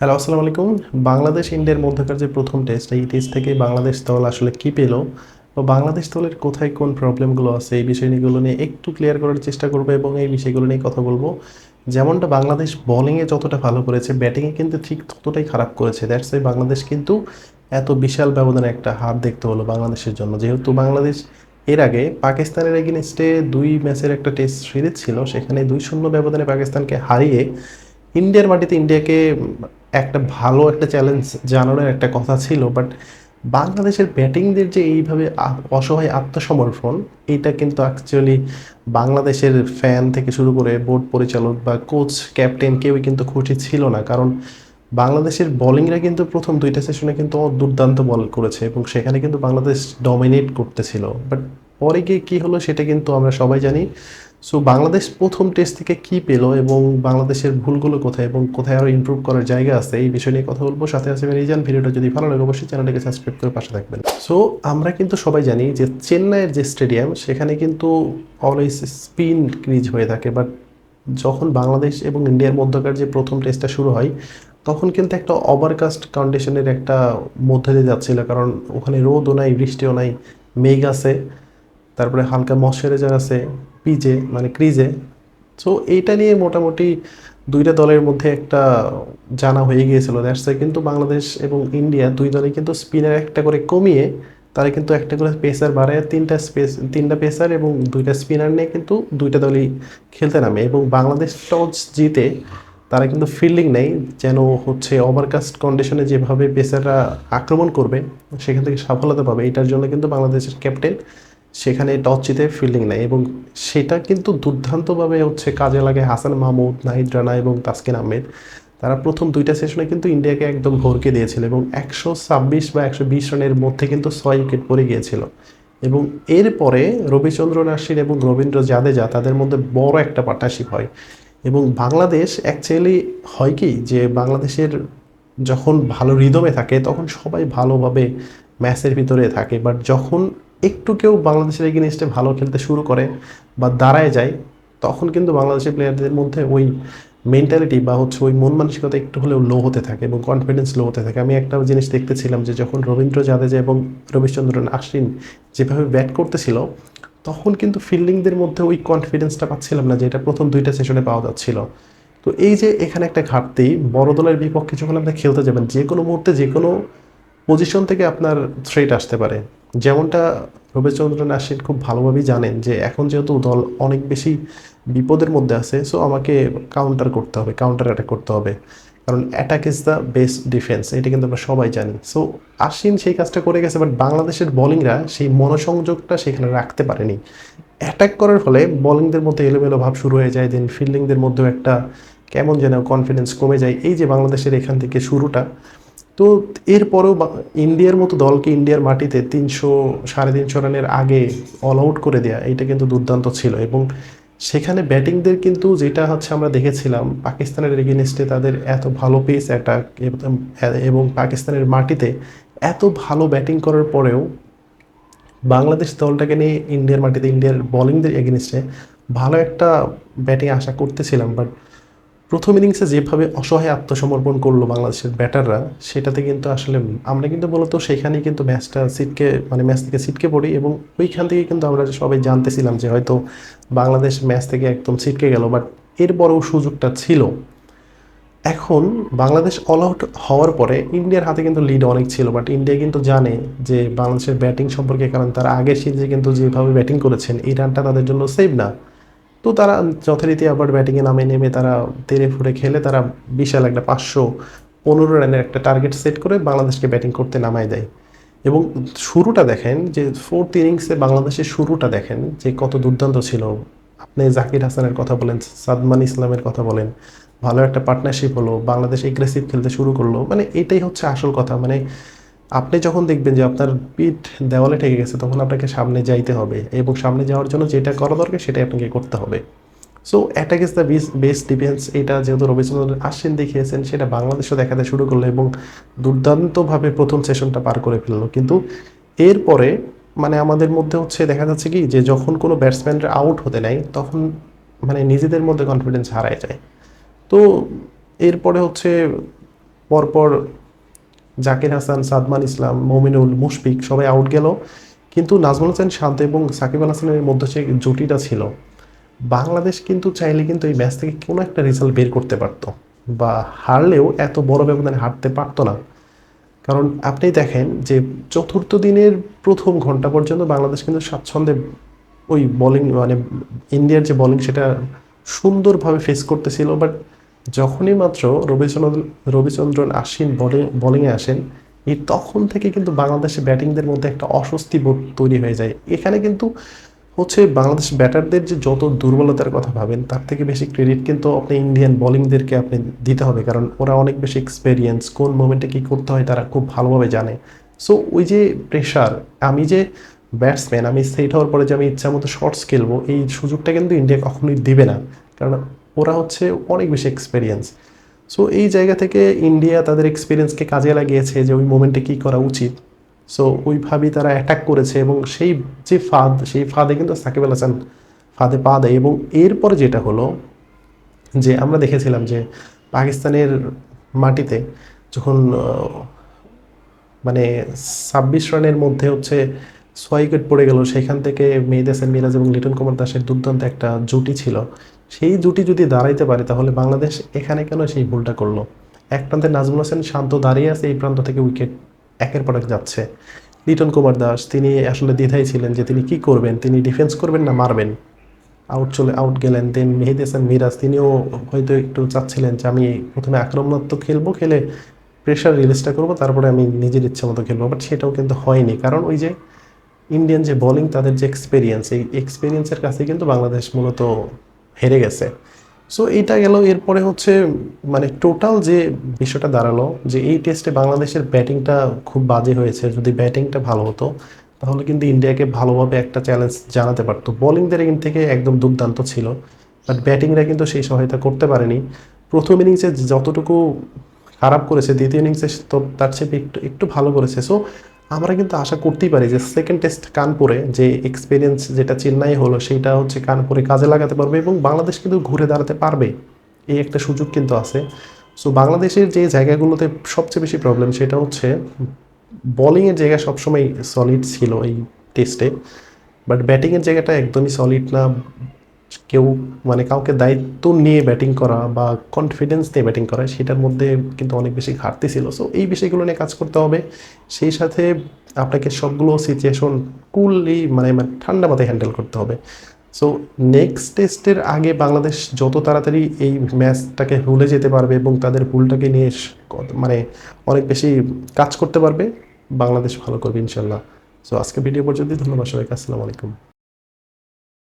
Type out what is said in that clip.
Hello আসসালামু আলাইকুম। বাংলাদেশ, ইন্ডিয়ার মধ্যকার যে প্রথম টেস্ট এই টেস্ট থেকে বাংলাদেশ দল আসলে কী পেল? বা বাংলাদেশ দলের কোথায় কোন প্রবলেমগুলো আছে, এই বিষয়গুলো নিয়ে একটু ক্লিয়ার করার চেষ্টা করব এবং এই বিষয়গুলো নিয়ে কথা বলব। যেমনটা বাংলাদেশ বোলিংয়ে যতটা ভালো করেছে ব্যাটিংয়ে কিন্তু ঠিক ততটাই খারাপ করেছে। দ্যাটস ওয়াই বাংলাদেশ কিন্তু এত বিশাল ব্যবধানে একটা হার দেখতে হলো বাংলাদেশের জন্য। যেহেতু বাংলাদেশ এর আগে পাকিস্তানের এগেনস্টে দুই ম্যাচের একটা টেস্ট সিরিজ ছিল, সেখানে দুই শূন্য ব্যবধানে পাকিস্তানকে হারিয়ে ইন্ডিয়ার মাটিতে ইন্ডিয়াকে একটা ভালো একটা চ্যালেঞ্জ জানানোর একটা কথা ছিল বাট বাংলাদেশের ব্যাটিংদের যে এইভাবে অসহায় আত্মসমর্পণ, এটা কিন্তু অ্যাকচুয়ালি বাংলাদেশের ফ্যান থেকে শুরু করে বোর্ড পরিচালক বা কোচ ক্যাপ্টেন কেউই কিন্তু খুশি ছিল না। কারণ বাংলাদেশের বোলিংরা কিন্তু প্রথম দুইটা সেশনে কিন্তু দুর্দান্ত বল করেছে এবং সেখানে কিন্তু বাংলাদেশ ডমিনেট করতেছিল। বাট পরে গিয়ে কী হলো সেটা কিন্তু আমরা সবাই জানি। সো বাংলাদেশ প্রথম টেস্ট থেকে কি পেল এবং বাংলাদেশের ভুলগুলো কোথায় এবং কোথায় আরও ইমপ্রুভ করার জায়গা আছে এই বিষয় নিয়ে কথা বলব। সাথে আছে রিজান। ভিডিওটা যদি ভালো লাগে অবশ্যই চ্যানেলটাকে সাবস্ক্রাইব করে পাশে থাকবেন। সো আমরা কিন্তু সবাই জানি যে চেন্নাইয়ের যে স্টেডিয়াম সেখানে কিন্তু অলওয়েজ স্পিন ক্রিজ হয়ে থাকে। বাট যখন বাংলাদেশ এবং ইন্ডিয়ার মধ্যকার যে প্রথম টেস্টটা শুরু হয় তখন কিন্তু একটা ওভারকাস্ট কন্ডিশনের একটা মধ্যে দিয়ে যাচ্ছিল, কারণ ওখানে রোদও নাই, বৃষ্টিও নাই, মেঘ আছে, তারপরে হালকা ময়শ্চারাইজার আছে, পিজে মানে ক্রিজে। সো এইটা নিয়ে মোটামুটি দুইটা দলের মধ্যে একটা জানা হয়ে গিয়েছিল দ্যাটস কিন্তু বাংলাদেশ এবং ইন্ডিয়া দুই দলে কিন্তু স্পিনার একটা করে কমিয়ে, তারা কিন্তু একটা করে পেসার বাড়ায়, তিনটা স্পেস তিনটা পেসার এবং দুইটা স্পিনার নিয়ে কিন্তু দুইটা দলই খেলতে নামে। এবং বাংলাদেশ টস জিতে তারা কিন্তু ফিল্ডিং নেই যেন হচ্ছে ওভারকাস্ট কন্ডিশনে যেভাবে পেসাররা আক্রমণ করবে, সেখান থেকে সফলতা পাবে, এটার জন্য কিন্তু বাংলাদেশের ক্যাপ্টেন সেখানে টস জিতে ফিল্ডিং নেয় এবং সেটা কিন্তু দুর্দান্তভাবে হচ্ছে কাজে লাগে হাসান মাহমুদ, নাহিদ রানা এবং তাসকিন আহমেদ। তারা প্রথম দুইটা সেশনে কিন্তু ইন্ডিয়াকে একদম ভরকে দিয়েছিল এবং একশো ছাব্বিশ বা একশো বিশ রানের মধ্যে কিন্তু ছয় উইকেট পড়ে গিয়েছিল। এবং এরপরে রবিচন্দ্রন আশ্বিন এবং রবীন্দ্র জাদেজা তাদের মধ্যে বড় একটা পার্টনারশিপ হয়। এবং বাংলাদেশ অ্যাকচুয়ালি হয় কি যে বাংলাদেশের যখন ভালো রিদমে থাকে, তখন সবাই ভালোভাবে ম্যাচের ভিতরে থাকে। বাট যখন একটু কেউ বাংলাদেশের এগেনিস্টে ভালো খেলতে শুরু করে বা দাঁড়ায় যায়, তখন কিন্তু বাংলাদেশের প্লেয়ারদের মধ্যে ওই মেন্টালিটি বা হচ্ছে ওই মন মানসিকতা একটু হলেও লো হতে থাকে এবং কনফিডেন্স লো হতে থাকে। আমি একটা জিনিস দেখতেছিলাম যে যখন রবীন্দ্র জাদেজা এবং রবিচন্দ্রন আশ্বিন যেভাবে ব্যাট করতেছিল তখন কিন্তু ফিল্ডিংদের মধ্যে ওই কনফিডেন্সটা পাচ্ছিলাম না যেটা প্রথম দুইটা সেশনে পাওয়া যাচ্ছিল। তো এই যে এখানে একটা ঘাটতি, বড় দলের বিপক্ষে যখন আপনি খেলতে যাবেন, যে কোনো মুহূর্তে যে কোনো পজিশন থেকে আপনার থ্রেট আসতে পারে। যেমনটা রবিচন্দ্রন আশ্বিন খুব ভালোভাবেই জানেন যে এখন যেহেতু দল অনেক বেশি বিপদের মধ্যে আছে সো আমাকে কাউন্টার করতে হবে কাউন্টার অ্যাটাক করতে হবে। কারণ attack is the best defence এটা কিন্তু আমরা সবাই জানি। সো আশ্বিন সেই কাজটা করে গেছে বাট বাংলাদেশের বোলিংরা সেই মনোসংযোগটা সেখানে রাখতে পারেনি। অ্যাটাক করার ফলে বোলিংদের মধ্যে এলোমেলো ভাব শুরু হয়ে যায় দেন ফিল্ডিংদের মধ্যেও একটা কেমন যেন কনফিডেন্স কমে যায়। এই যে বাংলাদেশের এখান থেকে শুরুটা, তো এরপরেও ইন্ডিয়ার মতো দলকে ইন্ডিয়ার মাটিতে তিনশো সাড়ে তিনশো রানের আগে অল আউট করে দেওয়া এটা কিন্তু দুর্দান্ত ছিল। এবং সেখানে ব্যাটিংদের কিন্তু যেটা হচ্ছে আমরা দেখেছিলাম, পাকিস্তানের এগেনস্টে তাদের এত ভালো পেস অ্যাটাক এবং পাকিস্তানের মাটিতে এত ভালো ব্যাটিং করার পরেও বাংলাদেশ দলটাকে নিয়ে ইন্ডিয়ার মাটিতে, ইন্ডিয়ার বলিংদের এগেনস্টে ভালো একটা ব্যাটিং আশা করতেছিলাম বাট প্রথম ইনিংসে যেভাবে অসহায় আত্মসমর্পণ করল বাংলাদেশের ব্যাটাররা, সেটাতে কিন্তু আসলে আমরা কিন্তু মূলত সেখানেই কিন্তু ম্যাচটা সিটকে মানে ম্যাচ থেকে সিটকে পড়ি এবং ওইখান থেকে কিন্তু আমরা সবাই জানতেছিলাম যে হয়তো বাংলাদেশ ম্যাচ থেকে একদম সিটকে গেল, বাট এরপরেও সুযোগটা ছিল। এখন বাংলাদেশ অল আউট হওয়ার পরে ইন্ডিয়ার হাতে কিন্তু লিড অনেক ছিল, বাট ইন্ডিয়া কিন্তু জানে যে বাংলাদেশের ব্যাটিং সম্পর্কে, কারণ তারা আগের সিরিজে কিন্তু যেভাবে ব্যাটিং করেছেন, এই রানটা তাদের জন্য সেভ না। তো তারা যথারীতি আবার ব্যাটিংয়ে নামে, নেমে তারা তেরে ফুটে খেলে তারা বিশাল একটা পাঁচশো পনেরো রানের একটা টার্গেট সেট করে বাংলাদেশকে ব্যাটিং করতে নামায় দেয়। এবং শুরুটা দেখেন যে ফোর্থ ইনিংসে বাংলাদেশের শুরুটা দেখেন যে কত দুর্দান্ত ছিল। আপনি জাকির হাসানের কথা বলেন, সাদমান ইসলামের কথা বলেন, ভালো একটা পার্টনারশিপ হলো, বাংলাদেশ এগ্রেসিভ খেলতে শুরু করল। মানে এটাই হচ্ছে আসল কথা। মানে আপনি যখন দেখবেন যে আপনার পিঠ দেওয়ালে ঠেকে গেছে, তখন আপনাকে সামনে যাইতে হবে এবং সামনে যাওয়ার জন্য যেটা করা দরকার সেটাই আপনাকে করতে হবে। So attack is the best defence এটা যেহেতু রবিচন্দ্রন আশ্বিন দেখিয়েছেন, সেটা বাংলাদেশও দেখাতে শুরু করল এবং দুর্দান্তভাবে প্রথম সেশনটা পার করে ফেলল। কিন্তু এরপরে মানে আমাদের মধ্যে হচ্ছে দেখা যাচ্ছে কি যে যখন কোনো ব্যাটসম্যানরা আউট হতে নেয়, তখন মানে নিজেদের মধ্যে কনফিডেন্স হারায় যায়। তো এরপরে হচ্ছে পরপর জাকির হাসান, সাদমান ইসলাম, মমিনুল, মুশফিক সবাই আউট গেল। কিন্তু নাজমুল হোসেন শান্ত এবং সাকিব আল হাসানের মধ্যে যে জুটিটা ছিল। বাংলাদেশ কিন্তু চাইলে কিন্তু এই ম্যাচ থেকে কোনো একটা রেজাল্ট বের করতে পারতো বা হারলেও এত বড় ব্যবধানে হারতে পারতো না। কারণ আপনি দেখেন যে চতুর্থ দিনের প্রথম ঘণ্টা পর্যন্ত বাংলাদেশ কিন্তু স্বাচ্ছন্দ্যে ওই বোলিং মানে ইন্ডিয়ার যে বলিং সেটা সুন্দরভাবে ফেস করতেছিল বাট যখনই মাত্র রবিচন্দ্র রবিচন্দ্রন আশ্বিন বলিং বোলিংয়ে আসেন এই তখন থেকে কিন্তু বাংলাদেশের ব্যাটিংদের মধ্যে একটা অস্বস্তি বোধ তৈরি হয়ে যায়। এখানে কিন্তু হচ্ছে বাংলাদেশ ব্যাটারদের যে যত দুর্বলতার কথা ভাবেন, তার থেকে বেশি ক্রেডিট কিন্তু আপনি ইন্ডিয়ান বোলিংদেরকে আপনি দিতে হবে, কারণ ওরা অনেক বেশি এক্সপেরিয়েন্স কোন মোমেন্টে কী করতে হয় তারা খুব ভালোভাবে জানে। সো ওই যে প্রেশার আমি যে ব্যাটসম্যান আমি সেট হওয়ার পরে যে আমি ইচ্ছা মতো শর্টস খেলব, এই সুযোগটা কিন্তু ইন্ডিয়া কখনোই দিবে না। কারণ ওরা হচ্ছে অনেক বেশি এক্সপেরিয়েন্স সো এই জায়গা থেকে ইন্ডিয়া তাদের এক্সপিরিয়েন্সকে কাজে লাগিয়েছে যে ওই মোমেন্টে কী করা উচিত। সো ওইভাবেই তারা অ্যাটাক করেছে এবং সেই যে ফাঁদ, সেই ফাঁদে কিন্তু সাকিব আল হাসান ফাঁদে পা দেয় এবং এরপরে যেটা হলো যে আমরা দেখেছিলাম যে পাকিস্তানের মাটিতে যখন মানে ছাব্বিশ রানের মধ্যে হচ্ছে ছয় উইকেট পড়ে গেল। সেখান থেকে মেহেদ হাসান, মিরাজ এবং লিটন কুমার দাসের দুর্দান্ত একটা জুটি ছিল। সেই জুটি যদি দাঁড়াইতে পারে, তাহলে বাংলাদেশ এখানে কেন সেই ভুলটা করল? এক প্রান্তে নাজমুল হোসেন শান্ত দাঁড়িয়ে আছে, এই প্রান্ত থেকে উইকেট একের পর এক যাচ্ছে। লিটন কুমার দাস, তিনি আসলে দ্বিধাই ছিলেন যে তিনি কি করবেন? তিনি ডিফেন্স করবেন না মারবেন? আউট চলে আউট গেলেন। দেন মেহেদি হাসান, মিরাজ, তিনিও হয়তো একটু চাচ্ছিলেন যে আমি প্রথমে আক্রমণাত্মক খেলব, খেলে প্রেশার রিলিজটা করব, তারপরে আমি নিজের ইচ্ছা মতো খেলব। বাট সেটাও কিন্তু হয়নি। কারণ ওই যে ইন্ডিয়ান যে বোলিং তাদের যে এক্সপিরিয়েন্স এই এক্সপিরিয়েন্সের কাছে কিন্তু বাংলাদেশ মূলত হেরে গেছে। সো এইটা গেল, এরপরে হচ্ছে মানে টোটাল যে বিষয়টা দাঁড়াল, যে এই টেস্টে বাংলাদেশের ব্যাটিংটা খুব বাজে হয়েছে। যদি ব্যাটিংটা ভালো হতো, তাহলে কিন্তু ইন্ডিয়াকে ভালোভাবে একটা চ্যালেঞ্জ জানাতে পারতো। বোলিংদের এখান থেকে একদম দুর্দান্ত ছিল বাট ব্যাটিংরা কিন্তু সেই সহায়তা করতে পারেনি। প্রথম ইনিংসে যতটুকু খারাপ করেছে, দ্বিতীয় ইনিংসে তো তার চেয়ে একটু একটু ভালো করেছে। সো আমরা কিন্তু আশা করতেই পারি যে সেকেন্ড টেস্ট কানপুরে যে এক্সপিরিয়েন্স যেটা চেন্নাই হলো, সেইটা হচ্ছে কানপুরে কাজে লাগাতে পারবে এবং বাংলাদেশ কিন্তু ঘুরে দাঁড়াতে পারবে। এই একটা সুযোগ কিন্তু আছে। সো বাংলাদেশের যে জায়গাগুলোতে সবচেয়ে বেশি প্রবলেম সেটা হচ্ছে বোলিংয়ের জায়গা সবসময় সলিড ছিল এই টেস্টে বাট ব্যাটিংয়ের জায়গাটা একদমই সলিড না। কেউ মানে কাউকে দায়িত্ব নিয়ে ব্যাটিং করা বা কনফিডেন্স নিয়ে ব্যাটিং করা, সেটার মধ্যে কিন্তু অনেক বেশি ঘাটতি ছিল। সো এই বিষয়গুলো নিয়ে কাজ করতে হবে। সেই সাথে আপনাকে সবগুলো সিচুয়েশন কুললি মানে মানে ঠান্ডা মাথায় হ্যান্ডেল করতে হবে। সো নেক্সট টেস্টের আগে বাংলাদেশ যত তাড়াতাড়ি এই ম্যাচটাকে ভুলে যেতে পারবে এবং তাদের ভুলটাকে নিয়ে মানে অনেক বেশি কাজ করতে পারবে, বাংলাদেশ ভালো করবে ইনশাল্লাহ। সো আজকে ভিডিও পর্যন্ত ধন্যবাদ সবাইকে। আসসালামু আলাইকুম।